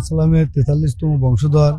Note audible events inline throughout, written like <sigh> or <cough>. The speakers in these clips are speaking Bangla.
সাল্লামের তেতাল্লিশতম বংশধর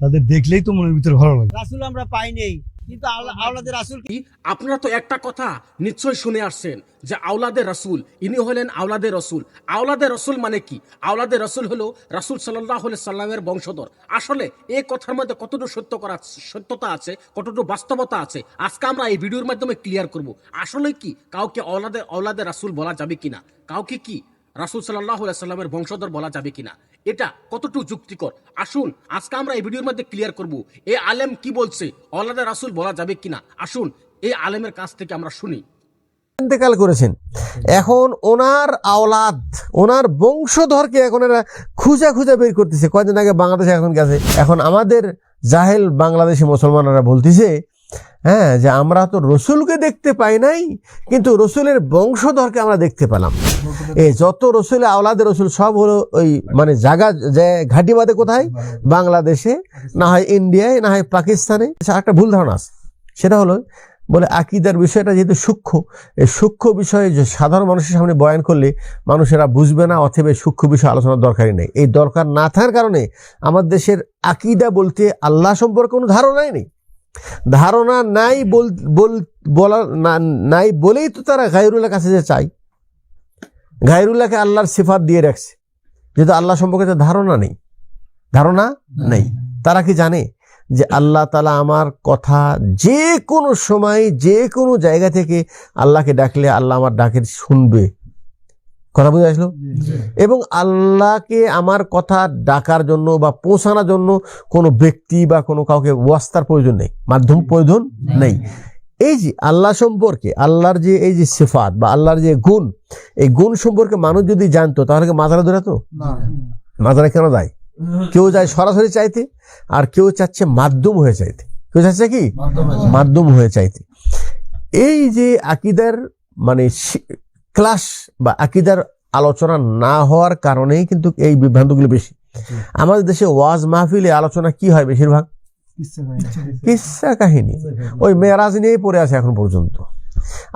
তাদের দেখলেই তো মনের ভিতরে ভালো লাগে। রাসুল আমরা পাই নেই কিন্তু আওলা- আওলাদের রাসুল কি? আপনারা তো একটা কথা নিশ্চয় শুনে আসছেন যে আওলাদে রসুল ইনি হলেন আওলাদে রসুল। আওলাদে রসুল মানে কি? আওলাদে রসুল হলো রাসুল সাল্লাহ সাল্লামের বংশধর। আসলে এই কথার মধ্যে কতটুকু সত্য করা সত্যতা আছে কতটুকু বাস্তবতা আছে আজকে আমরা এই ভিডিওর মাধ্যমে ক্লিয়ার করব। আসলে কি কাউকে আওলাদে আওলাদে রাসুল বলা যাবে কিনা? কাউকে কি রাসুল সাল্লাহ সাল্লামের বংশধর বলা যাবে কিনা? এটা কতটুকু যুক্তিকর? আসুন, আজকে আমরা এই ভিডিওর মধ্যে ক্লিয়ার করব, এই আলেম কি বলছে আল্লাহ রাসুল বলা যাবে কিনা? আসুন, এই আলেমের কাছ থেকে আমরা শুনি। ইন্তেকাল করেছেন। এখন ওনার আওলাদ, ওনার বংশধরকে এখন এরা খুঁজা খুঁজা বের করতেছে। কয়দিন আগে বাংলাদেশে এখন গেছে। এখন আমাদের জাহেল বাংলাদেশি মুসলমানরা বলতেছে হ্যাঁ যে আমরা তো রসুলকে দেখতে পাই নাই, কিন্তু রসুলের বংশধরকে আমরা দেখতে পেলাম। যত রসুলের আওলাদের রসুল সব হলো ওই মানে জায়গা যে ঘাটি বাদে কোথায়? বাংলাদেশে না হয় ইন্ডিয়ায় না হয় পাকিস্তানে। আচ্ছা, একটা ভুল ধারণা আছে। সেটা হলো বলে আকিদার বিষয়টা যেহেতু সূক্ষ্ম এই সূক্ষ্ম বিষয়ে যে সাধারণ মানুষের সামনে বয়ান করলে মানুষেরা বুঝবে না অথবা সূক্ষ্ম বিষয় আলোচনার দরকারই নেই। এই দরকার না থাকার কারণে আমার দেশের আকিদা বলতে আল্লাহ সম্পর্কে কোনো ধারণাই নেই। ধারণা নাই বল বল- বলা না- নাই বলেই তো তারা গায়রুল্লাহ কাছে যে চাই গায়রুল্লাহকে আল্লাহর সিফাত দিয়ে রাখছে। যেহেতু আল্লাহ সম্পর্কে তার ধারণা নেই। ধারণা নেই। তারা কি জানে যে আল্লাহ তালা আমার কথা যে কোনো সময় যে কোনো জায়গা থেকে আল্লাহকে ডাকলে আল্লাহ আমার ডাকের শুনবে। কথা বুঝে আসলো? এবং আল্লাহকে আমার কথা ডাকার জন্য বা পৌঁছানোর জন্য কোনো ব্যক্তি বা কোনো কাউকে ওয়াস্তার প্রয়োজন নেই। মাধ্যম প্রয়োজন নেই। এই যে আল্লাহ সম্পর্কে আল্লাহর যে এই যে সিফাত বা আল্লাহর যে গুণ এই গুণ সম্পর্কে মানুষ যদি জানতো তাহলে কি মাজারা ধরাতো মাজারা কেন যায়? <laughs> কেউ যায় সরাসরি চাইতে আর কেউ চাচ্ছে মাধ্যম হয়ে চাইতে। কেউ চাচ্ছে কি? মাধ্যম হয়ে চাইতে। এই যে আকিদার মানে ক্লাস বা আকিদার আলোচনা না হওয়ার কারণেই কিন্তু এই বিভ্রান্তগুলো বেশি। আমাদের দেশে ওয়াজ মাহফিলে আলোচনা কি হয় বেশিরভাগ? কিসা কাহিনী? ওই মেয়েরাজ নিয়েই পড়ে আছে এখন পর্যন্ত।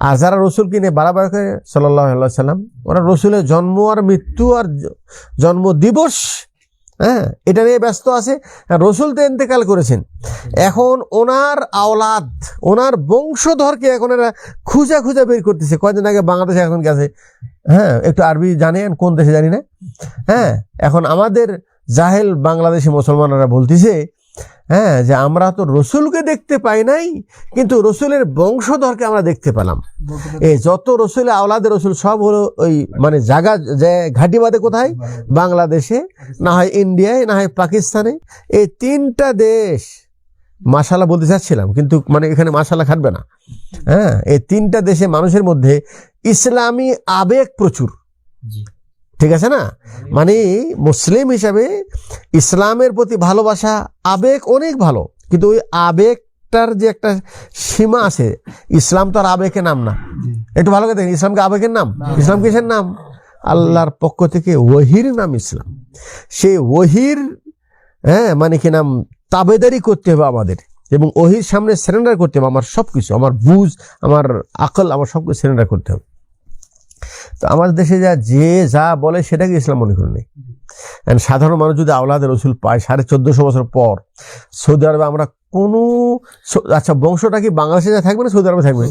আর যারা রসুলকে নিয়ে বাড়াবার করে সাল্লাম ওরা রসুলের জন্ম আর মৃত্যু আর জন্ম দিবস হ্যাঁ এটা নিয়ে ব্যস্ত আছে। রসুল তো ইন্তেকাল করেছেন। এখন ওনার আওলাদ, ওনার বংশধরকে এখন এরা খুঁজা খুঁজা বের করতেছে। কয়দিন আগে বাংলাদেশে এখন গেছে। হ্যাঁ একটু আরবি জানেন কোন দেশে জানি না। হ্যাঁ এখন আমাদের জাহেল বাংলাদেশি মুসলমানরা বলতেছে হ্যাঁ যে আমরা তো রসুলকে দেখতে পাই নাই, কিন্তু রসুলের বংশধরকে আমরা দেখতে পেলাম। এই যত রসুলের আওলাদের রসুল সব হলো ওই মানে জায়গা যে ঘাটি বাদে কোথায়? বাংলাদেশে, না হয় ইন্ডিয়ায়, না হয় পাকিস্তানে। এই তিনটা দেশ মাসালা বলতে চাচ্ছিলাম, কিন্তু মানে এখানে মাসালা খাটবে না। হ্যাঁ এই তিনটা দেশে মানুষের মধ্যে ইসলামী আবেগ প্রচুর। ঠিক আছে না? মানে মুসলিম হিসাবে ইসলামের প্রতি ভালোবাসা, আবেগ অনেক ভালো। কিন্তু ওই আবেগটার যে একটা সীমা আছে, ইসলাম তো আর আবেগের নাম না। একটু ভালো করে দেখেন, ইসলামকে আবেগের নাম? ইসলাম কিসের নাম? আল্লাহর পক্ষ থেকে ওহির নাম ইসলাম। সেই ওহির হ্যাঁ মানে কি নাম? তাবেদারি করতে হবে আমাদের। এবং ওহির সামনে সারেন্ডার করতে হবে। আমার সব কিছু আমার বুঝ, আমার আকল, আমার সব কিছু সারেন্ডার করতে হবে। তো আমাদের দেশে যা, যে যা বলে সেটাকে ইসলাম মনে করে নেই। সাধারণ মানুষ যদি আওলাদের রসুল পায় সাড়ে চোদ্দশো বছর পর, সৌদি আরবে আমরা কোনো আচ্ছা বংশটা কি বাংলাদেশে যা থাকবে না সৌদি আরবে থাকবে?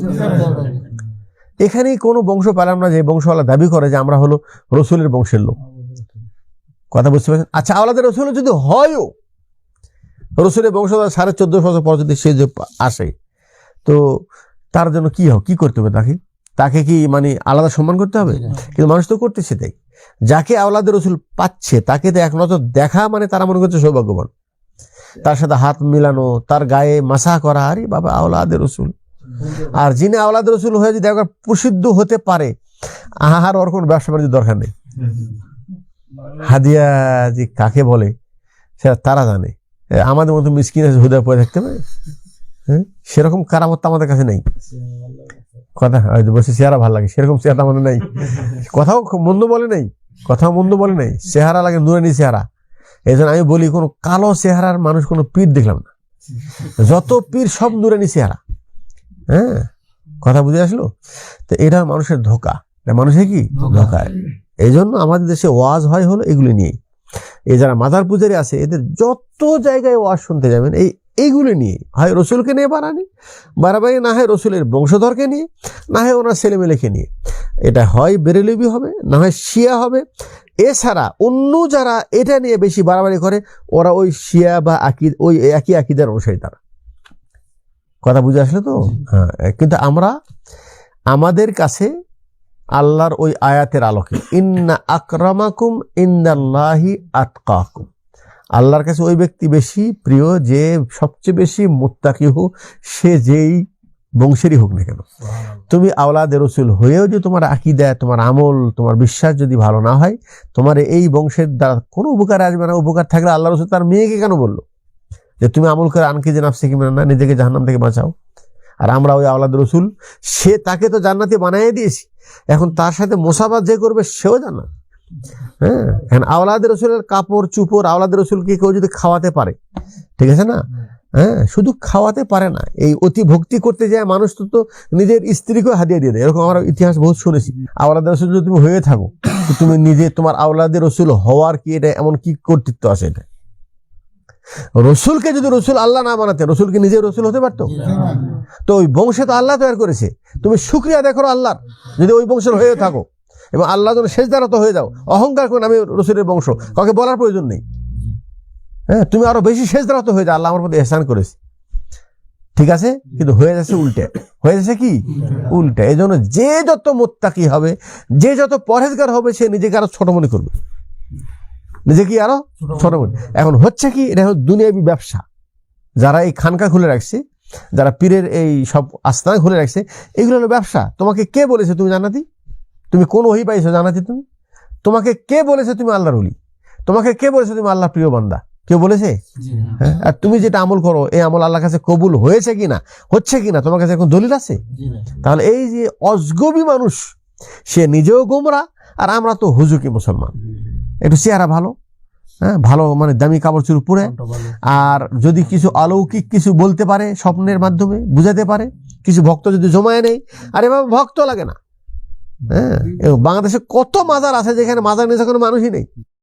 এখানে কোনো বংশ পেলাম না যে বংশওয়ালা দাবি করে যে আমরা হলো রসুলের বংশের লোক। কথা বুঝতে পারছেন? আচ্ছা আওলাদের রসুল যদি হয়ও, রসুলের বংশধর সাড়ে চোদ্দশো বছর পর যদি সে যে আসে, তো তার জন্য কি হোক কি করতে হবে তাকে? তাকে কি মানে আলাদা সম্মান করতে হবে? কিন্তু মানুষ তো করতেছে তাই। যাকে আওলাদের রসুল পাচ্ছে তাকে তো এক নজর দেখা মানে তারা মনে করছে সৌভাগ্যবান। তার সাথে হাত মিলানো তার গায়ে মাসা করা আরে বাবা আওলাদের রসুল। আর যিনি আওলাদের রসুল হয়ে যদি একবার প্রসিদ্ধ হতে পারে আহার ওর কোনো ব্যবসা বাণিজ্য দরকার নেই। হাদিয়া যে কাকে বলে সেটা তারা জানে। আমাদের মতো মিসকিন আছে হুদা পরে থাকতে হবে হ্যাঁ? সেরকম কারামত তো আমাদের কাছে নেই। কথা বলছে চেহারা ভালো লাগে সেরকম চেহারা আমাদের নেই। কথাও মন্দ বলে নেই কথাও মন্দ বলে নেই চেহারা লাগে নুরানি চেহারা। এই আমি বলি কোনো কালো চেহারার মানুষ কোনো পীর দেখলাম না। যত পীর সব নুরানি চেহারা। হ্যাঁ কথা বুঝে আসলো? তো এটা মানুষের ধোকা। এটা মানুষের কি? ধোকা। এই জন্য আমাদের দেশে ওয়াজ হয় হলো এগুলি নিয়েই। এই যারা মাজার পূজারি আছে এদের যত জায়গায় ওয়াজ শুনতে যাবেন এই এইগুলি নিয়ে, হয় রসুলকে নিয়ে বাড়ানি বাড়াবাড়ি না হয় রসুলের বংশধরকে নিয়ে, না হয় ওনার ছেলেমেলেকে নিয়ে। এটা হয় বেরেলিবি হবে, না হয় শিয়া হবে। এছাড়া অন্য যারা এটা নিয়ে বেশি বাড়াবাড়ি করে, ওরা ওই শিয়া বা আকিদ, ওই একই আকিদার অনুসারী তারা। কথা বুঝে আসলে তো? হ্যাঁ কিন্তু আমরা, আমাদের কাছে আল্লাহর ওই আয়াতের আলোকে, ইন্না আকরামাকুম ইন্দাল্লাহি আতকাকুম। আল্লাহর কাছে ওই ব্যক্তি বেশি প্রিয় যে সবচেয়ে বেশি মুত্তাকি হোক সে যেই বংশেরই হোক না কেন। তুমি আওলাদে রসুল হয়েও যে তোমার আকিদা তোমার আমল তোমার বিশ্বাস যদি ভালো না হয় তোমার এই বংশের দ্বারা কোনো উপকার আসবে না। উপকার থাকলে আল্লাহ রসুল তার মেয়েকে কেন বলল? যে তুমি আমল করে আনকে যে নাফসে কিনা না নিজেকে জাহান্নাম থেকে বাঁচাও। আর আমরা ওই আওলাদ রসুল সে তাকে তো জান্নাতি বানাই দিয়েছি। এখন তার সাথে মোসাফা যে করবে সেও জান্নাত। হ্যাঁ এখন আওলাদ রসুলের কাপড়, চুপড় আওলাদ রসুলকে কেউ যদি খাওয়াতে পারে? ঠিক আছে না? হ্যাঁ শুধু খাওয়াতে পারে না, এই অতি ভক্তি করতে যায় মানুষ তো তো নিজের স্ত্রীকেও হাদিয়ে দিয়ে দেয়। এরকম আমরা ইতিহাস বহুত শুনেছি। আওলাদের রসুল যদি তুমি হয়ে থাকো তুমি নিজে, তোমার আওলাদের রসুল হওয়ার কি এটা এমন কি কর্তৃত্ব আছে এটা? রসুলকে যদি রসুল আল্লাহ না বানাতে রসুলকে নিজে রসুল হতে পারতো? তো ওই বংশে তো আল্লাহ তৈরি করেছে। তুমি শুক্রিয়া দেখো আল্লাহর, যদি ওই বংশের হয়ে থাকো। এবং আল্লাহ যেন শেষ দ্বারা তো হয়ে যাও অহংকার করে আমি রসুলের বংশ। কাউকে বলার প্রয়োজন নেই। হ্যাঁ তুমি আরও বেশি শেষ দ্বারা তো হয়ে যাও আল্লাহ আমার প্রতি এহসান করেছে। ঠিক আছে? কিন্তু হয়ে যাচ্ছে উল্টে। হয়ে যাচ্ছে কি? উল্টে। এই জন্য যে যত মোত্তাকি হবে যে যত পরহেজগার হবে সে নিজেকে আরও ছোট মনে করবে। নিজেকে আরও? ছোট মনে এখন হচ্ছে কি এটা হলো দুনিয়াবি ব্যবসা। যারা এই খানকা খুলে রাখছে যারা পীরের এই সব আস্তানা খুলে রাখছে এগুলো হলো ব্যবসা। তোমাকে কে বলেছে তুমি জানাতি তুমি কোন ওহি পাইছো জানাতি তুমি? তোমাকে কে বলেছে তুমি আল্লাহর উলি তোমাকে কে বলেছে তুমি আল্লাহ প্রিয় বান্দা? কেউ বলেছে? হ্যাঁ? আর তুমি যেটা আমল করো এই আমল আল্লাহর কাছে কবুল হয়েছে কিনা হচ্ছে কিনা তোমার কাছে এখন দলিল আছে? তাহলে এই যে অজগবি মানুষ সে নিজেও গোমরা আর আমরা তো হুজুকি মুসলমান। একটু চেহারা ভালো হ্যাঁ? ভালো মানে দামি কাপড় চুর পরে আর যদি কিছু অলৌকিক কিছু বলতে পারে স্বপ্নের মাধ্যমে বুঝাতে পারে কিছু ভক্ত যদি জমায় নেই আর এভাবে ভক্ত লাগে না। হ্যাঁ বাংলাদেশে কত মাজার আছে যেখানে মাজার নিয়ে কোনো মানুষই নেই?